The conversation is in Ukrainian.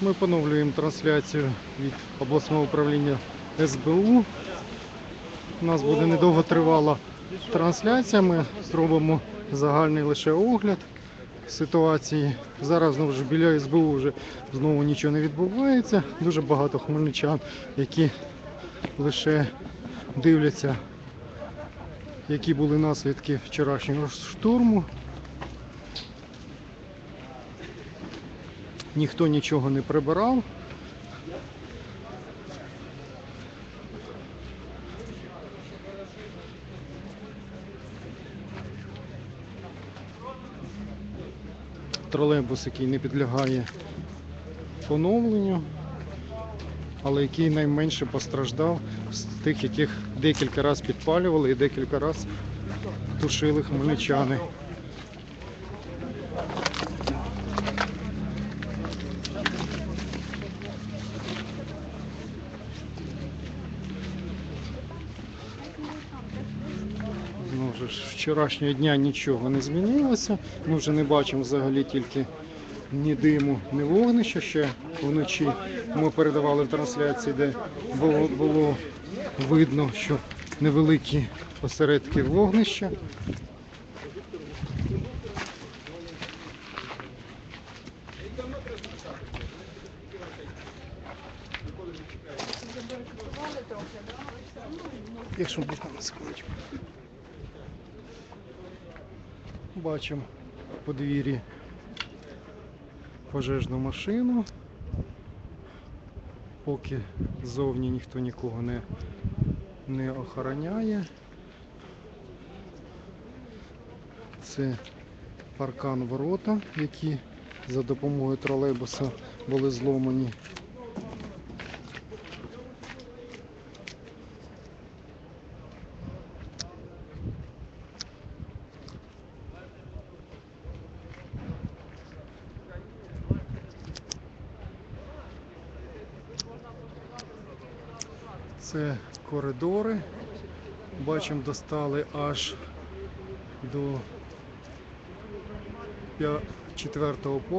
Ми поновлюємо трансляцію від обласного управління СБУ. У нас буде недовго тривала трансляція. Ми зробимо загальний лише огляд ситуації. Зараз знову ж біля СБУ вже знову нічого не відбувається. Дуже багато хмельничан, які лише дивляться, які були наслідки вчорашнього штурму. Ніхто нічого не прибирав. Тролейбус, який не підлягає поновленню, але який найменше постраждав з тих, яких декілька разів підпалювали і декілька разів тушили хмельничани. Ну, вже ж вчорашнього дня нічого не змінилося. Ми вже не бачимо взагалі тільки ні диму, ні вогнища ще вночі. Ми передавали в трансляції, де було, було видно, що невеликі осередки вогнища. Якщо можна на секундочку. Бачимо в подвір'ї пожежну машину. Поки ззовні ніхто нікого не, не охороняє. Це паркан ворота, які за допомогою тролейбуса були зломані. Це коридори. Бачимо, достали аж до четвертого поверху.